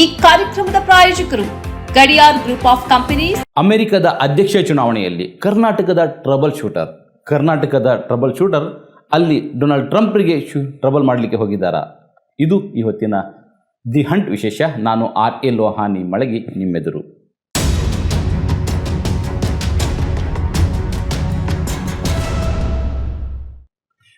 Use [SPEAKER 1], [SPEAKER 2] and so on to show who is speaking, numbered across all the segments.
[SPEAKER 1] ಈ ಕಾರ್ಯಕ್ರಮದ ಪ್ರಾಯೋಜಕರು ಗಡಿಯಾರ್ ಗ್ರೂಪ್ ಆಫ್ ಕಂಪನೀಸ್.
[SPEAKER 2] ಅಮೆರಿಕದ ಅಧ್ಯಕ್ಷ ಚುನಾವಣೆಯಲ್ಲಿ ಕರ್ನಾಟಕದ ಟ್ರಬಲ್ ಶೂಟರ್. ಕರ್ನಾಟಕದ ಟ್ರಬಲ್ ಶೂಟರ್ ಅಲ್ಲಿ ಡೊನಾಲ್ಡ್ ಟ್ರಂಪ್ರಿಗೆ ಶೂ ಟ್ರಬಲ್ ಮಾಡಲಿಕ್ಕೆ ಹೋಗಿದ್ದಾರಾ? ಇದು ಇವತ್ತಿನ ದಿ ಹಂಟ್ ವಿಶೇಷ. ನಾನು ಆರ್ ಎ ಲೋಹಾನಿ ಮಳಗಿ, ನಿಮ್ಮೆದುರು.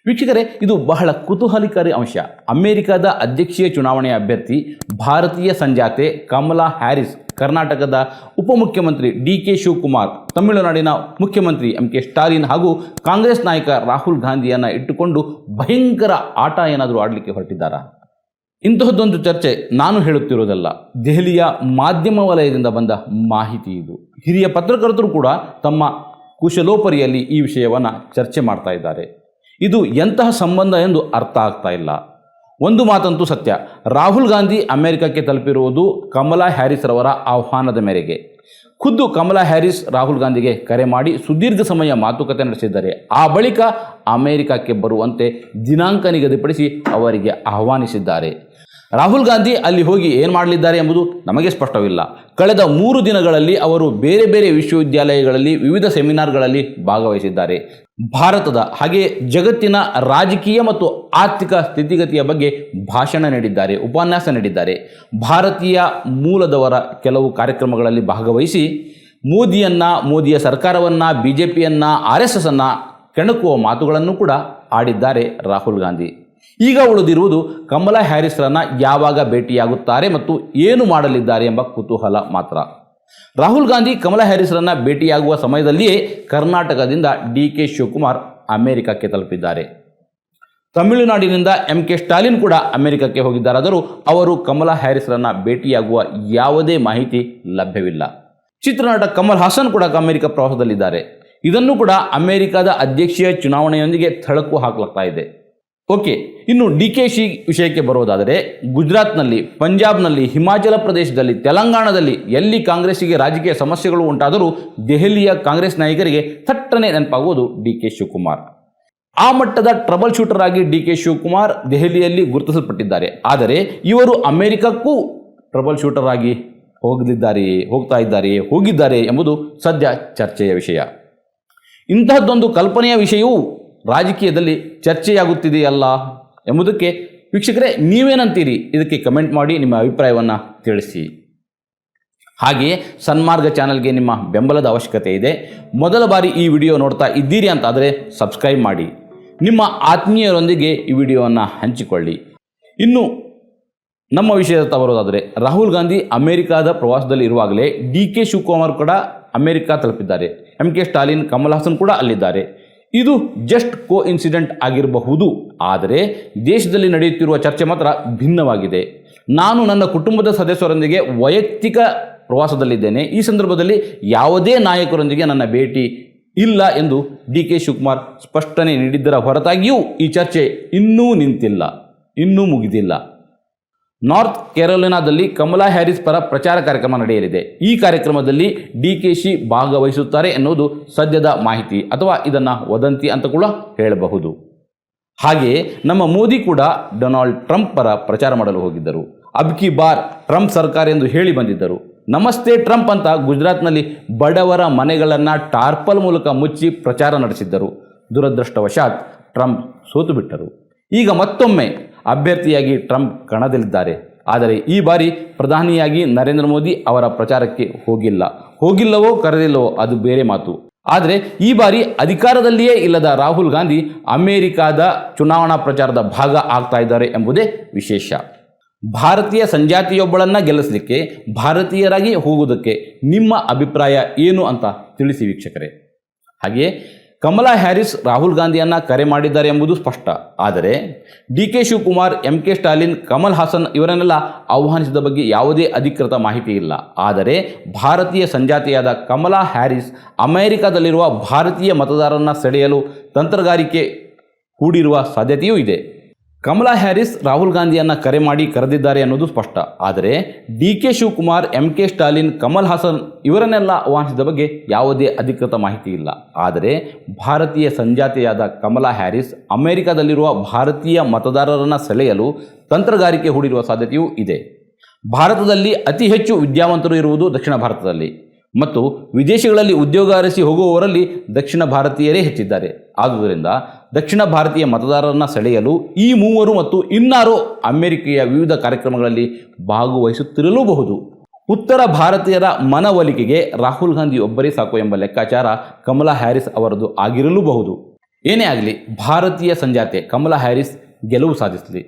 [SPEAKER 2] ವೀಕ್ಷಕರೇ, ಇದು ಬಹಳ ಕುತೂಹಲಕಾರಿ ಅಂಶ. ಅಮೆರಿಕದ ಅಧ್ಯಕ್ಷೀಯ ಚುನಾವಣೆಯ ಅಭ್ಯರ್ಥಿ ಭಾರತೀಯ ಸಂಜಾತೆ ಕಮಲಾ ಹ್ಯಾರಿಸ್, ಕರ್ನಾಟಕದ ಉಪಮುಖ್ಯಮಂತ್ರಿ ಡಿ ಕೆ ಶಿವಕುಮಾರ್, ತಮಿಳುನಾಡಿನ ಮುಖ್ಯಮಂತ್ರಿ ಎಂ. ಕೆ. ಸ್ಟಾಲಿನ್ ಹಾಗೂ ಕಾಂಗ್ರೆಸ್ ನಾಯಕ ರಾಹುಲ್ ಗಾಂಧಿಯನ್ನು ಇಟ್ಟುಕೊಂಡು ಭಯಂಕರ ಆಟ ಏನಾದರೂ ಆಡಲಿಕ್ಕೆ ಹೊರಟಿದ್ದಾರಾ? ಇಂತಹದ್ದೊಂದು ಚರ್ಚೆ ನಾನು ಹೇಳುತ್ತಿರುವುದಲ್ಲ. ದೆಹಲಿಯ ಮಾಧ್ಯಮ ವಲಯದಿಂದ ಬಂದ ಮಾಹಿತಿ ಇದು. ಹಿರಿಯ ಪತ್ರಕರ್ತರು ಕೂಡ ತಮ್ಮ ಕುಶಲೋಪರಿಯಲ್ಲಿ ಈ ವಿಷಯವನ್ನು ಚರ್ಚೆ ಮಾಡ್ತಾ ಇದ್ದಾರೆ. ಇದು ಎಂತಹ ಸಂಬಂಧ ಎಂದು ಅರ್ಥ ಆಗ್ತಾ ಇಲ್ಲ. ಒಂದು ಮಾತಂತೂ ಸತ್ಯ. ರಾಹುಲ್ ಗಾಂಧಿ ಅಮೆರಿಕಕ್ಕೆ ತಲುಪಿರುವುದು ಕಮಲಾ ಹ್ಯಾರಿಸ್ ರವರ ಆಹ್ವಾನದ ಮೇರೆಗೆ. ಖುದ್ದು ಕಮಲಾ ಹ್ಯಾರಿಸ್ ರಾಹುಲ್ ಗಾಂಧಿಗೆ ಕರೆ ಮಾಡಿ ಸುದೀರ್ಘ ಸಮಯ ಮಾತುಕತೆ ನಡೆಸಿದ್ದಾರೆ. ಆ ಬಳಿಕ ಅಮೆರಿಕಕ್ಕೆ ಬರುವಂತೆ ದಿನಾಂಕ ನಿಗದಿಪಡಿಸಿ ಅವರಿಗೆ ಆಹ್ವಾನಿಸಿದ್ದಾರೆ. ರಾಹುಲ್ ಗಾಂಧಿ ಅಲ್ಲಿ ಹೋಗಿ ಏನು ಮಾಡಲಿದ್ದಾರೆ ಎಂಬುದು ನಮಗೆ ಸ್ಪಷ್ಟವಿಲ್ಲ. ಕಳೆದ ಮೂರು ದಿನಗಳಲ್ಲಿ ಅವರು ಬೇರೆ ಬೇರೆ ವಿಶ್ವವಿದ್ಯಾಲಯಗಳಲ್ಲಿ ವಿವಿಧ ಸೆಮಿನಾರ್ಗಳಲ್ಲಿ ಭಾಗವಹಿಸಿದ್ದಾರೆ. ಭಾರತದ ಹಾಗೆ ಜಗತ್ತಿನ ರಾಜಕೀಯ ಮತ್ತು ಆರ್ಥಿಕ ಸ್ಥಿತಿಗತಿಯ ಬಗ್ಗೆ ಭಾಷಣ ನೀಡಿದ್ದಾರೆ, ಉಪನ್ಯಾಸ ನೀಡಿದ್ದಾರೆ. ಭಾರತೀಯ ಮೂಲದವರ ಕೆಲವು ಕಾರ್ಯಕ್ರಮಗಳಲ್ಲಿ ಭಾಗವಹಿಸಿ ಮೋದಿಯನ್ನು, ಮೋದಿಯ ಸರ್ಕಾರವನ್ನು ಬಿ ಜೆ ಪಿಯನ್ನು ಆರ್ ಎಸ್ ಎಸ್ ಅನ್ನು ಕೆಣಕುವ ಮಾತುಗಳನ್ನು ಕೂಡ ಆಡಿದ್ದಾರೆ ರಾಹುಲ್ ಗಾಂಧಿ. ಈಗ ಉಳಿದಿರುವುದು ಕಮಲಾ ಹ್ಯಾರಿಸ್ರನ್ನ ಯಾವಾಗ ಭೇಟಿಯಾಗುತ್ತಾರೆ ಮತ್ತು ಏನು ಮಾಡಲಿದ್ದಾರೆ ಎಂಬ ಕುತೂಹಲ ಮಾತ್ರ. ರಾಹುಲ್ ಗಾಂಧಿ ಕಮಲಾ ಹ್ಯಾರಿಸ್ರನ್ನ ಭೇಟಿಯಾಗುವ ಸಮಯದಲ್ಲಿಯೇ ಕರ್ನಾಟಕದಿಂದ ಡಿ ಕೆ ಶಿವಕುಮಾರ್ ಅಮೆರಿಕಕ್ಕೆ ತಲುಪಿದ್ದಾರೆ. ತಮಿಳುನಾಡಿನಿಂದ ಎಂ ಕೆ ಸ್ಟಾಲಿನ್ ಕೂಡ ಅಮೆರಿಕಕ್ಕೆ ಹೋಗಿದ್ದಾರಾದರೂ ಅವರು ಕಮಲಾ ಹ್ಯಾರಿಸ್ರನ್ನ ಭೇಟಿಯಾಗುವ ಯಾವುದೇ ಮಾಹಿತಿ ಲಭ್ಯವಿಲ್ಲ. ಚಿತ್ರನಟ ಕಮಲ್ ಹಾಸನ್ ಕೂಡ ಅಮೆರಿಕ ಪ್ರವಾಸದಲ್ಲಿದ್ದಾರೆ. ಇದನ್ನು ಕೂಡ ಅಮೆರಿಕದ ಅಧ್ಯಕ್ಷೀಯ ಚುನಾವಣೆಯೊಂದಿಗೆ ಥಳಕು ಹಾಕಲಾಗ್ತಾ ಇದೆ. ಓಕೆ, ಇನ್ನು ಡಿ ಕೆ ಶಿ ವಿಷಯಕ್ಕೆ ಬರೋದಾದರೆ ಗುಜರಾತ್ನಲ್ಲಿ, ಪಂಜಾಬ್ನಲ್ಲಿ, ಹಿಮಾಚಲ ಪ್ರದೇಶದಲ್ಲಿ, ತೆಲಂಗಾಣದಲ್ಲಿ ಎಲ್ಲಿ ಕಾಂಗ್ರೆಸ್ಸಿಗೆ ರಾಜಕೀಯ ಸಮಸ್ಯೆಗಳು ಉಂಟಾದರೂ ದೆಹಲಿಯ ಕಾಂಗ್ರೆಸ್ ನಾಯಕರಿಗೆ ಥಟ್ಟನೆ ನೆನಪಾಗುವುದು ಡಿ ಕೆ ಶಿವಕುಮಾರ್. ಆ ಮಟ್ಟದ ಟ್ರಬಲ್ ಶೂಟರ್ ಆಗಿ ಡಿ ಕೆ ಶಿವಕುಮಾರ್ ದೆಹಲಿಯಲ್ಲಿ ಗುರುತಿಸಲ್ಪಟ್ಟಿದ್ದಾರೆ. ಆದರೆ ಇವರು ಅಮೆರಿಕಕ್ಕೂ ಟ್ರಬಲ್ ಶೂಟರ್ ಆಗಿ ಹೋಗಲಿದ್ದಾರೆಯೇ, ಹೋಗ್ತಾ ಇದ್ದಾರೆಯೇ ಹೋಗಿದ್ದಾರೆ ಎಂಬುದು ಸದ್ಯ ಚರ್ಚೆಯ ವಿಷಯ. ಇಂತಹದ್ದೊಂದು ಕಲ್ಪನೆಯ ವಿಷಯವೂ ರಾಜಕೀಯದಲ್ಲಿ ಚರ್ಚೆಯಾಗುತ್ತಿದೆಯಲ್ಲ ಎಂಬುದಕ್ಕೆ ವೀಕ್ಷಕರೇ ನೀವೇನಂತೀರಿ? ಇದಕ್ಕೆ ಕಮೆಂಟ್ ಮಾಡಿ ನಿಮ್ಮ ಅಭಿಪ್ರಾಯವನ್ನು ತಿಳಿಸಿ. ಹಾಗೆಯೇ ಸನ್ಮಾರ್ಗ ಚಾನಲ್ಗೆ ನಿಮ್ಮ ಬೆಂಬಲದ ಅವಶ್ಯಕತೆ ಇದೆ. ಮೊದಲ ಬಾರಿ ಈ ವಿಡಿಯೋ ನೋಡ್ತಾ ಇದ್ದೀರಿ ಅಂತಾದರೆ ಸಬ್ಸ್ಕ್ರೈಬ್ ಮಾಡಿ. ನಿಮ್ಮ ಆತ್ಮೀಯರೊಂದಿಗೆ ಈ ವಿಡಿಯೋವನ್ನು ಹಂಚಿಕೊಳ್ಳಿ. ಇನ್ನು ನಮ್ಮ ವಿಷಯದತ್ತ ಬರೋದಾದರೆ, ರಾಹುಲ್ ಗಾಂಧಿ ಅಮೆರಿಕಾದ ಪ್ರವಾಸದಲ್ಲಿ ಇರುವಾಗಲೇ ಡಿ ಕೆ ಶಿವಕುಮಾರ್ ಕೂಡ ಅಮೆರಿಕ ತಲುಪಿದ್ದಾರೆ. ಎಂ ಕೆ ಸ್ಟಾಲಿನ್, ಕಮಲ್ ಹಾಸನ್ ಕೂಡ ಅಲ್ಲಿದ್ದಾರೆ. ಇದು ಜಸ್ಟ್ ಕೋ ಇನ್ಸಿಡೆಂಟ್ ಆಗಿರಬಹುದು. ಆದರೆ ದೇಶದಲ್ಲಿ ನಡೆಯುತ್ತಿರುವ ಚರ್ಚೆ ಮಾತ್ರ ಭಿನ್ನವಾಗಿದೆ. ನಾನು ನನ್ನ ಕುಟುಂಬದ ಸದಸ್ಯರೊಂದಿಗೆ ವೈಯಕ್ತಿಕ ಪ್ರವಾಸದಲ್ಲಿದ್ದೇನೆ. ಈ ಸಂದರ್ಭದಲ್ಲಿ ಯಾವುದೇ ನಾಯಕರೊಂದಿಗೆ ನನ್ನ ಭೇಟಿ ಇಲ್ಲ ಎಂದು ಡಿ ಕೆ ಶಿವಕುಮಾರ್ ಸ್ಪಷ್ಟನೆ ನೀಡಿದ್ದರ ಹೊರತಾಗಿಯೂ ಈ ಚರ್ಚೆ ಇನ್ನೂ ನಿಂತಿಲ್ಲ. ಇನ್ನೂ ಮುಗಿದಿಲ್ಲ. ನಾರ್ತ್ ಕೆರೋಲಿನಾದಲ್ಲಿ ಕಮಲಾ ಹ್ಯಾರಿಸ್ ಪರ ಪ್ರಚಾರ ಕಾರ್ಯಕ್ರಮ ನಡೆಯಲಿದೆ. ಈ ಕಾರ್ಯಕ್ರಮದಲ್ಲಿ ಡಿ ಕೆ ಶಿ ಭಾಗವಹಿಸುತ್ತಾರೆ ಎನ್ನುವುದು ಸದ್ಯದ ಮಾಹಿತಿ ಅಥವಾ ಇದನ್ನು ವದಂತಿ ಅಂತ ಕೂಡ ಹೇಳಬಹುದು. ಹಾಗೆಯೇ ನಮ್ಮ ಮೋದಿ ಕೂಡ ಡೊನಾಲ್ಡ್ ಟ್ರಂಪ್ ಪರ ಪ್ರಚಾರ ಮಾಡಲು ಹೋಗಿದ್ದರು. ಅಬ್ಕಿ ಬಾರ್ ಟ್ರಂಪ್ ಸರ್ಕಾರ ಎಂದು ಹೇಳಿ ಬಂದಿದ್ದರು. ನಮಸ್ತೆ ಟ್ರಂಪ್ ಅಂತ ಗುಜರಾತ್ನಲ್ಲಿ ಬಡವರ ಮನೆಗಳನ್ನು ಟಾರ್ಪಲ್ ಮೂಲಕ ಮುಚ್ಚಿ ಪ್ರಚಾರ ನಡೆಸಿದ್ದರು. ದುರದೃಷ್ಟವಶಾತ್ ಟ್ರಂಪ್ ಸೋತು ಬಿಟ್ಟರು ಈಗ ಮತ್ತೊಮ್ಮೆ ಅಭ್ಯರ್ಥಿಯಾಗಿ ಟ್ರಂಪ್ ಕಣದಲ್ಲಿದ್ದಾರೆ. ಆದರೆ ಈ ಬಾರಿ ಪ್ರಧಾನಿಯಾಗಿ ನರೇಂದ್ರ ಮೋದಿ ಅವರ ಪ್ರಚಾರಕ್ಕೆ ಹೋಗಿಲ್ಲ. ಹೋಗಿಲ್ಲವೋ ಕರೆದಿಲ್ಲವೋ ಅದು ಬೇರೆ ಮಾತು. ಆದರೆ ಈ ಬಾರಿ ಅಧಿಕಾರದಲ್ಲಿಯೇ ಇಲ್ಲದ ರಾಹುಲ್ ಗಾಂಧಿ ಅಮೆರಿಕಾದ ಚುನಾವಣಾ ಪ್ರಚಾರದ ಭಾಗ ಆಗ್ತಾ ಇದ್ದಾರೆ ಎಂಬುದೇ ವಿಶೇಷ. ಭಾರತೀಯ ಸಂಜಾತಿಯೊಬ್ಬಳನ್ನು ಗೆಲ್ಲಿಸಲಿಕ್ಕೆ ಭಾರತೀಯರಾಗಿ ಹೋಗುವುದಕ್ಕೆ ನಿಮ್ಮ ಅಭಿಪ್ರಾಯ ಏನು ಅಂತ ತಿಳಿಸಿ ವೀಕ್ಷಕರೇ. ಹಾಗೆಯೇ ಕಮಲಾ ಹ್ಯಾರಿಸ್ ರಾಹುಲ್ ಗಾಂಧಿಯನ್ನು ಕರೆ ಮಾಡಿದ್ದಾರೆ ಎಂಬುದು ಸ್ಪಷ್ಟ. ಆದರೆ D K Shivakumar M K Stalin, Kamal Haasan ಇವರನ್ನೆಲ್ಲ ಆಹ್ವಾನಿಸಿದ ಬಗ್ಗೆ ಯಾವುದೇ ಅಧಿಕೃತ ಮಾಹಿತಿ ಇಲ್ಲ. ಆದರೆ ಭಾರತೀಯ ಸಂಜಾತಿಯಾದ ಕಮಲಾ ಹ್ಯಾರಿಸ್ ಅಮೆರಿಕದಲ್ಲಿರುವ ಭಾರತೀಯ ಮತದಾರರನ್ನು ಸೆಳೆಯಲು ತಂತ್ರಗಾರಿಕೆ ಹೂಡಿರುವ ಸಾಧ್ಯತೆಯೂ ಇದೆ. ಕಮಲಾ ಹ್ಯಾರಿಸ್ ರಾಹುಲ್ ಗಾಂಧಿಯನ್ನು ಕರೆ ಮಾಡಿ ಕರೆದಿದ್ದಾರೆ ಅನ್ನೋದು ಸ್ಪಷ್ಟ. ಆದರೆ D K Shivakumar, M K Stalin, Kamal Haasan ಇವರನ್ನೆಲ್ಲ ಆಹ್ವಾನಿಸಿದ ಬಗ್ಗೆ ಯಾವುದೇ ಅಧಿಕೃತ ಮಾಹಿತಿ ಇಲ್ಲ. ಆದರೆ ಭಾರತೀಯ ಸಂಜಾತಿಯಾದ ಕಮಲಾ ಹ್ಯಾರಿಸ್ ಅಮೆರಿಕದಲ್ಲಿರುವ ಭಾರತೀಯ ಮತದಾರರನ್ನು ಸೆಳೆಯಲು ತಂತ್ರಗಾರಿಕೆ ಹೂಡಿರುವ ಸಾಧ್ಯತೆಯೂ ಇದೆ. ಭಾರತದಲ್ಲಿ ಅತಿ ಹೆಚ್ಚು ವಿದ್ಯಾವಂತರು ಇರುವುದು ದಕ್ಷಿಣ ಭಾರತದಲ್ಲಿ. ಮತ್ತು ವಿದೇಶಗಳಲ್ಲಿ ಉದ್ಯೋಗ ಅರಸಿ ಹೋಗುವವರಲ್ಲಿ ದಕ್ಷಿಣ ಭಾರತೀಯರೇ ಹೆಚ್ಚಿದ್ದಾರೆ. ಆದುದರಿಂದ ದಕ್ಷಿಣ ಭಾರತೀಯ ಮತದಾರರನ್ನು ಸೆಳೆಯಲು ಈ ಮೂವರು ಮತ್ತು ಇನ್ನಾರೋ ಅಮೆರಿಕೆಯ ವಿವಿಧ ಕಾರ್ಯಕ್ರಮಗಳಲ್ಲಿ ಭಾಗವಹಿಸುತ್ತಿರಲೂಬಹುದು. ಉತ್ತರ ಭಾರತೀಯರ ಮನವೊಲಿಕೆಗೆ ರಾಹುಲ್ ಗಾಂಧಿ ಒಬ್ಬರೇ ಸಾಕು ಎಂಬ ಲೆಕ್ಕಾಚಾರ ಕಮಲಾ ಹ್ಯಾರಿಸ್ ಅವರದು ಆಗಿರಲೂಬಹುದು. ಏನೇ ಆಗಲಿ, ಭಾರತೀಯ ಸಂಜಾತೆ ಕಮಲಾ ಹ್ಯಾರಿಸ್ ಗೆಲುವು ಸಾಧಿಸಲಿ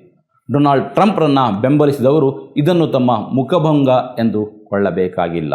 [SPEAKER 2] ಡೊನಾಲ್ಡ್ ಟ್ರಂಪ್ರನ್ನು ಬೆಂಬಲಿಸಿದವರು ಇದನ್ನು ತಮ್ಮ ಮುಖಭಂಗ ಎಂದು ಕೊಳ್ಳಬೇಕಾಗಿಲ್ಲ.